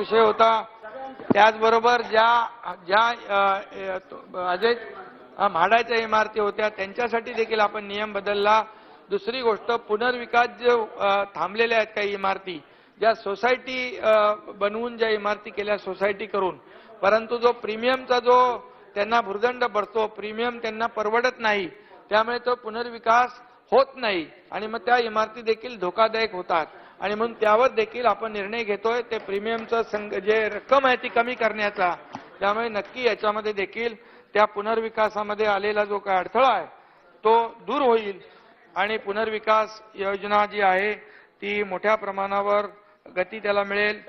विषय होता. त्याचबरोबर ज्या ज्या अजय म्हाडाच्या इमारती होत्या त्यांच्यासाठी देखील आपण नियम बदलला. दुसरी गोष्ट पुनर्विकास जे थांबलेल्या आहेत काही इमारती. ज्या सोसायटी बनवून ज्या इमारती केल्या सोसायटी करून. परंतु जो प्रीमियमचा जो त्यांना भुर्दंड भरतो प्रीमियम त्यांना परवडत नाही. त्यामुळे तो पुनर्विकास होत नाही. आणि मग त्या इमारती देखील धोकादायक होतात. आणि म्हणून त्यावर देखील आपण निर्णय घेतोय ते प्रीमियमचं संघ जे रक्कम आहे ती कमी करण्याचा. त्यामुळे नक्की याच्यामध्ये देखील त्या पुनर्विकासामध्ये आलेला जो काय अडथळा आहे तो दूर होईल. आणि पुनर्विकास योजना जी आहे ती मोठ्या प्रमाणावर गती त्याला मिळेल.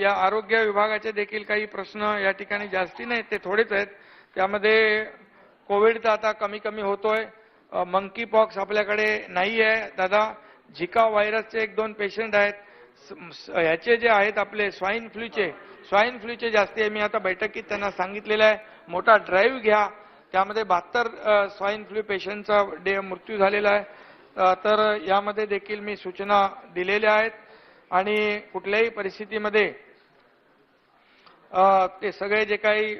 या आरोग्य विभागाचे देखील काही प्रश्न या ठिकाणी जास्ती नाहीत ते थोडेच आहेत. त्यामध्ये कोविडचा आता कमी कमी होतोय. मंकी पॉक्स आपल्याकडे नाही आहे दादा. झिका व्हायरसचे एक दोन पेशंट आहेत. स- ह्याचे जे आहेत आपले स्वाईन फ्लूचे स्वाईन फ्लूचे जास्ती आहे. मी आता बैठकीत त्यांना सांगितलेलं आहे. मोठा ड्राईव्ह घ्या. त्यामध्ये बहात्तर स्वाईन फ्लू पेशंटचा डे मृत्यू झालेला आहे. तर यामध्ये देखील मी सूचना दिलेल्या आहेत. आणि कुठल्याही परिस्थितीमध्ये ते सगळे जे काही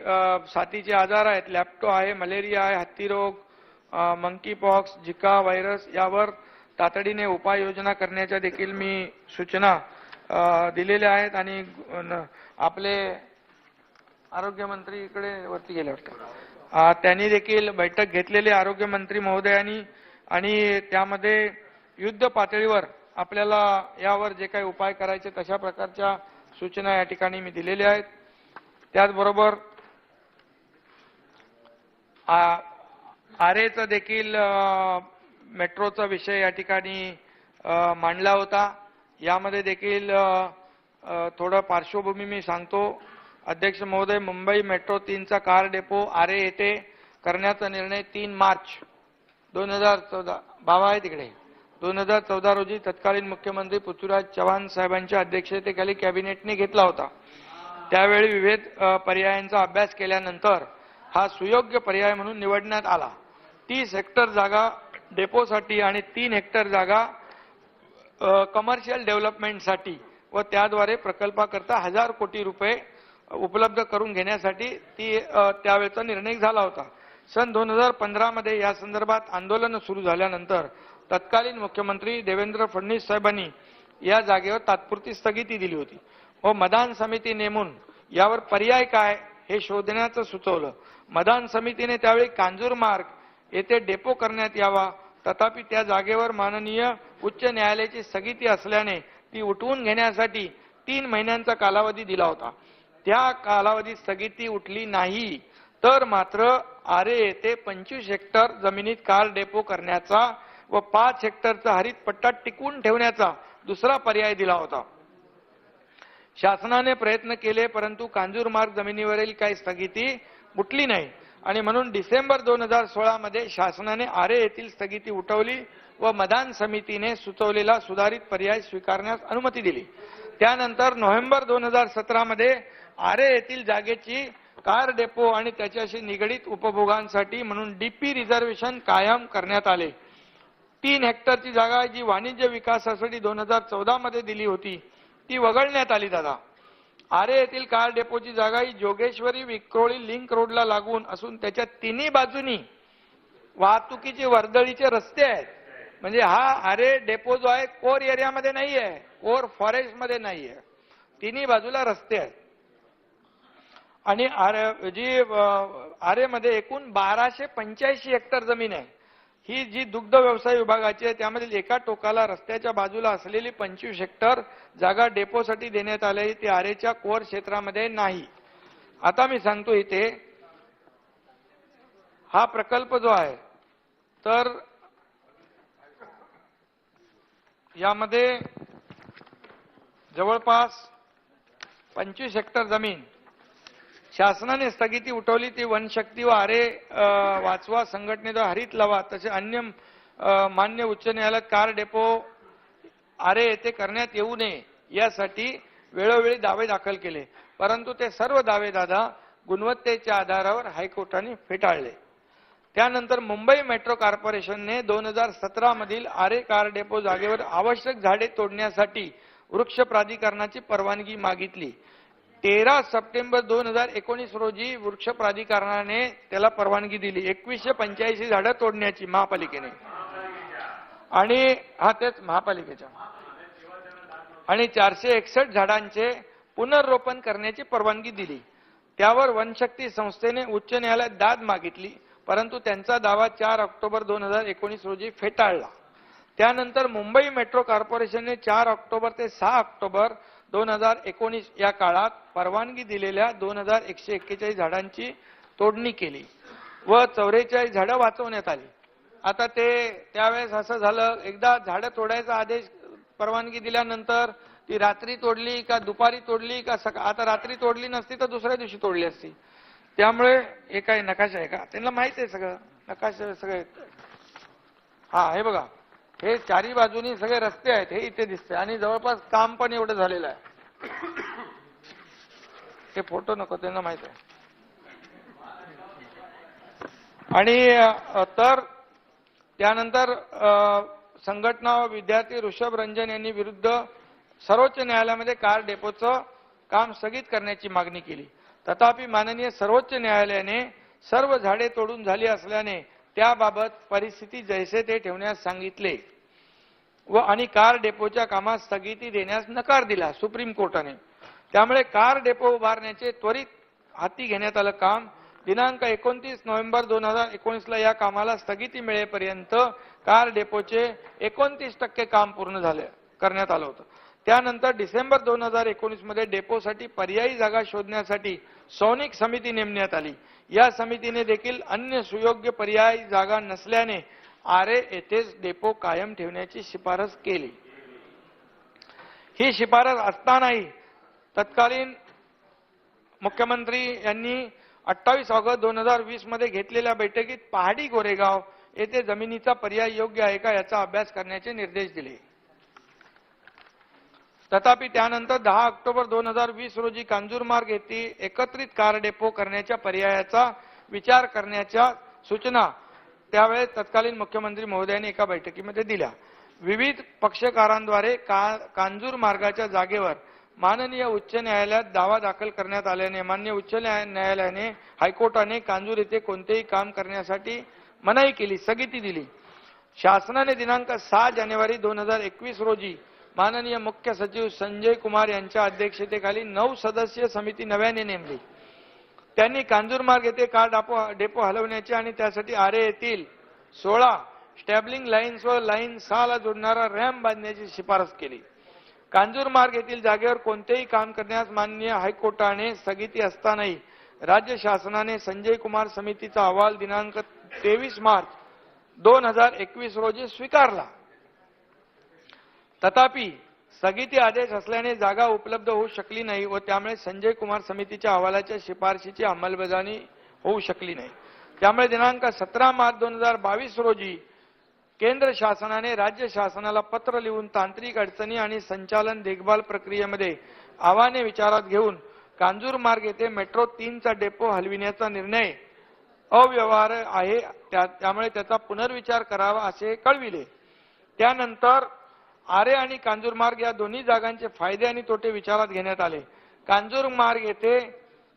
साथीचे आजार आहेत लॅप्टो आहे मलेरिया आहे हत्तीरोग मंकी पॉक्स झिका व्हायरस यावर तातडीने उपाययोजना करण्याच्या देखील मी सूचना दिलेल्या आहेत आणि आपले आरोग्यमंत्री इकडे वरती गेले वाटतं. त्यांनी देखील बैठक घेतलेली आरोग्यमंत्री महोदयांनी आणि त्यामध्ये युद्ध पातळीवर आपल्याला यावर जे काही उपाय करायचे तशा प्रकारच्या सूचना या ठिकाणी मी दिलेल्या आहेत. त्याचबरोबर आ- देखील मेट्रोचा विषय या ठिकाणी मांडला होता. यामध्ये देखील थोडं पार्श्वभूमी मी सांगतो. अध्यक्ष महोदय मुंबई मेट्रो तीनचा कार डेपो आरे येथे करण्याचा निर्णय तीन मार्च दोन हजार चौदा. बाबा आहे तिकडे. दोन हजार चौदा रोजी तत्कालीन मुख्यमंत्री पृथ्वीराज चव्हाण साहेबांच्या अध्यक्षतेखाली कॅबिनेटने घेतला होता. त्यावेळी विविध पर्यायांचा अभ्यास केल्यानंतर हा सुयोग्य पर्याय म्हणून निवडण्यात आला. तीस हेक्टर जागा डेपोसाठी आणि तीन हेक्टर जागा कमर्शियल डेव्हलपमेंटसाठी व त्याद्वारे प्रकल्पाकरता हजार कोटी रुपये उपलब्ध करून घेण्यासाठी ती त्यावेळेचा निर्णय झाला होता. सन दोन हजार पंधरामध्ये या संदर्भात आंदोलन सुरू झाल्यानंतर तत्कालीन मुख्यमंत्री देवेंद्र फडणवीस साहेबांनी या जागेवर तात्पुरती स्थगिती दिली होती. व मदान समिती नेमून यावर पर्याय काय हे शोधण्याचं सुचवलं. मदान समितीने त्यावेळी कांजूर मार्ग येथे डेपो करण्यात यावा तथापि त्या जागेवर माननीय उच्च न्यायालयाची स्थगिती असल्याने ती उठवून घेण्यासाठी तीन महिन्यांचा कालावधी दिला होता. त्या कालावधीत स्थगिती उठली नाही तर मात्र आरे येथे पंचवीस हेक्टर जमिनीत कार डेपो करण्याचा व पाच हेक्टरचा हरित पट्टा टिकवून ठेवण्याचा दुसरा पर्याय दिला होता. शासनाने प्रयत्न केले परंतु कांजूरमार्ग जमिनीवरील काही स्थगिती उठली नाही. आणि म्हणून डिसेंबर दोन हजार सोळामध्ये शासनाने आरे येथील स्थगिती उठवली व मदान समितीने सुचवलेला सुधारित पर्याय स्वीकारण्यास अनुमती दिली. त्यानंतर नोव्हेंबर दोन हजार सतरामध्ये आरे येथील जागेची कार डेपो आणि त्याच्याशी निगडीत उपभोगांसाठी म्हणून डीपी रिझर्वेशन कायम करण्यात आले. तीन हेक्टरची जागा जी वाणिज्य विकासासाठी दोन हजार चौदामध्ये दिली होती ती वगळण्यात आली दादा. आरे येथील कार डेपोची जागा ही जोगेश्वरी विक्रोळी लिंक रोडला लागून असून त्याच्या तिन्ही बाजूनी वाहतुकीचे वर्दळीचे रस्ते आहेत. म्हणजे हा आरे डेपो जो आहे कोर एरियामध्ये नाही आहे कोर फॉरेस्टमध्ये नाही आहे. तिन्ही बाजूला रस्ते आहेत. आणि आरे जी आरेमध्ये एकूण बाराशे पंच्याऐंशी हेक्टर जमीन आहे. ही जी दुग्ध व्यवसाय विभागाची आहे त्यामधील एका टोकाला रस्त्याच्या बाजूला असलेली पंचवीस हेक्टर जागा डेपोसाठी देण्यात आली ती आरेच्या कोर क्षेत्रामध्ये नाही. आता मी सांगतो इथे हा प्रकल्प जो आहे तर यामध्ये जवळपास पंचवीस हेक्टर जमीन शासनाने स्थगिती उठवली ती वनशक्ती व आरे वाचवा संघटनेद्वारे हरित लावा. तसे अन्य मान्य उच्च न्यायालयात कार डेपो आरे येथे करण्यात येऊ नये. यासाठी वेळोवेळी दावे दाखल केले. परंतु ते सर्व दावे दादा गुणवत्तेच्या आधारावर हायकोर्टाने फेटाळले. त्यानंतर मुंबई मेट्रो कॉर्पोरेशनने दोन हजार सतरा मधील आरे कार डेपो जागेवर आवश्यक झाडे तोडण्यासाठी वृक्ष प्राधिकरणाची परवानगी मागितली. तेरा सप्टेंबर दोन हजार एकोणीस रोजी वृक्ष प्राधिकरणाने त्याला परवानगी दिली. एकवीसशे पंच्याऐंशी झाडं तोडण्याची महापालिकेने. आणि हा तेच महापालिकेच्या. आणि चारशे एकसष्ट झाडांचे पुनर्रोपण करण्याची परवानगी दिली. त्यावर वनशक्ती संस्थेने उच्च न्यायालयात दाद मागितली परंतु त्यांचा दावा चार ऑक्टोबर दोन हजार एकोणीस रोजी फेटाळला. त्यानंतर मुंबई मेट्रो कॉर्पोरेशनने चार ऑक्टोबर ते सहा ऑक्टोबर दोन हजार एकोणीस या काळात परवानगी दिलेल्या दोन हजार एकशे एक्केचाळीस झाडांची तोडणी केली व चौवेचाळीस झाडं वाचवण्यात आली. आता ते त्यावेळेस असं झालं एकदा झाडं तोडायचा आदेश परवानगी दिल्यानंतर ती रात्री तोडली का दुपारी तोडली का सका आता रात्री तोडली नसती तर दुसऱ्या दिवशी तोडली असती. त्यामुळे हे काय नकाशा आहे का? त्यांना माहीत आहे सगळं. नकाशा सगळे. हा हे बघा. हे चारी बाजूनी सगळे रस्ते आहेत हे इथे दिसते आणि जवळपास काम पण एवढं झालेलं आहे. हे फोटो नको त्यांना माहीत आहे. आणि तर त्यानंतर संघटना विद्यार्थी ऋषभ रंजन यांनी विरुद्ध सर्वोच्च न्यायालयामध्ये कार डेपोचं काम स्थगित करण्याची मागणी केली. तथापि माननीय सर्वोच्च न्यायालयाने सर्व झाडे तोडून झाली असल्याने त्याबाबत परिस्थिती जैसे ते ठेवण्यास सांगितले. व आणि कार डेपोच्या कामास स्थगिती देण्यास नकार दिला सुप्रीम कोर्टाने. त्यामुळे कार डेपो उभारण्याचे त्वरित हाती घेण्यात आलं काम. दिनांक एकोणतीस नोव्हेंबर दोन हजार एकोणीसला या कामाला स्थगिती मिळेपर्यंत कार डेपोचे एकोणतीस टक्के काम पूर्ण झाले करण्यात आलं होतं. त्यानंतर डिसेंबर दोन हजार एकोणीसमध्ये डेपोसाठी पर्यायी जागा शोधण्यासाठी सौनिक समिती नेमण्यात आली. या समितीने देखील अन्य सुयोग्य पर्यायी जागा नसल्याने आरे येथेच डेपो कायम ठेवण्याची शिफारस केली. ही शिफारस असतानाही तत्कालीन मुख्यमंत्री यांनी अठ्ठावीस ऑगस्ट दोन हजार वीसमध्ये घेतलेल्या बैठकीत पहाडी गोरेगाव येथे जमिनीचा पर्याय योग्य आहे का याचा अभ्यास करण्याचे निर्देश दिले. तथापि त्यानंतर दहा ऑक्टोबर दोन हजार वीस रोजी कांजूरमार्ग येथे एकत्रित कार डेपो करण्याच्या पर्यायाचा विचार करण्याच्या सूचना त्यावेळेस तत्कालीन मुख्यमंत्री महोदयांनी एका बैठकीमध्ये दिल्या. विविध पक्षकारांद्वारे का कांजूर मार्गाच्या जागेवर माननीय उच्च न्यायालयात दावा दाखल करण्यात आल्याने मान्य उच्च न्याय- न्यायालयाने हायकोर्टाने कांजूर येथे कोणतेही काम करण्यासाठी मनाई केली स्थगिती दिली. शासनाने दिनांक सहा जानेवारी दोन हजार एकवीस रोजी माननीय मुख्य सचिव संजय कुमार यांच्या अध्यक्षतेखाली नऊ सदस्यीय समिती नव्याने नेमली. त्यांनी कांजूरमार्ग येथे कार डापो डेपो हलवण्याचे आणि त्यासाठी आरे येथील सोळा स्टॅबलिंग लाईन्स व लाईन सहाला जोडणारा रॅम्प बांधण्याची शिफारस केली. कांजूरमार्ग येथील जागेवर कोणतेही काम करण्यास माननीय हायकोर्टाने स्थगिती असतानाही राज्य शासनाने संजय कुमार समितीचा अहवाल दिनांक तेवीस मार्च दोन हजार एकवीस रोजी स्वीकारला. तथापि स्थगिती आदेश असल्याने जागा उपलब्ध होऊ शकली नाही व त्यामुळे संजय कुमार समितीच्या अहवालाच्या शिफारशीची अंमलबजावणी होऊ शकली नाही. त्यामुळे दिनांक सतरा मार्च दोन हजार बावीस रोजी केंद्र शासनाने राज्य शासनाला पत्र लिहून तांत्रिक अडचणी आणि संचालन देखभाल प्रक्रियेमध्ये आव्हाने विचारात घेऊन कांजूर मार्ग येथे मेट्रो तीनचा डेपो हलविण्याचा निर्णय अव्यवहार आहे. त्या- त्यामुळे त्याचा पुनर्विचार करावा असे कळविले. त्यानंतर आरे आणि कांजूरमार्ग या दोन्ही जागांचे फायदे आणि तोटे विचारात घेण्यात आले. कांजूरमार्ग येथे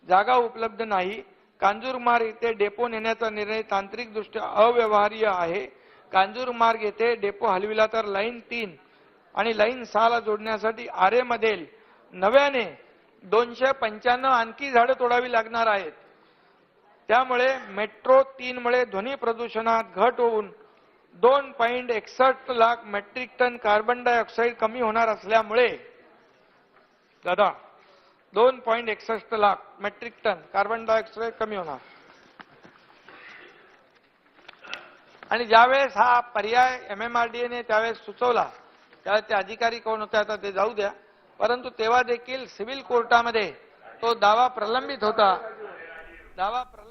जागा उपलब्ध नाही. कांजूरमार्ग येथे डेपो नेण्याचा निर्णय तांत्रिकदृष्ट्या अव्यवहार्य आहे. कांजूरमार्ग येथे डेपो हलविला तर लाईन तीन आणि लाईन सहाला जोडण्यासाठी आरेमधील नव्याने दोनशे पंच्याण्णव आणखी झाडं तोडावी लागणार आहेत. त्यामुळे मेट्रो तीनमुळे ध्वनी प्रदूषणात घट होऊन दोन पॉईंट एकसष्ट lakh metric ton carbon dioxide कमी होणार असल्यामुळे दादा दोन पॉईंट एकसष्ट lakh metric ton carbon dioxide कमी होणार. आणि ज्यावेळेस हा पर्याय एम एम आर डी एने त्यावेळेस सुचवला त्यावेळेस ते अधिकारी कोण होते आता ते जाऊ द्या. परंतु तेव्हा देखील सिव्हिल कोर्टामध्ये तो दावा प्रलंबित होता. दावा प्रलंबित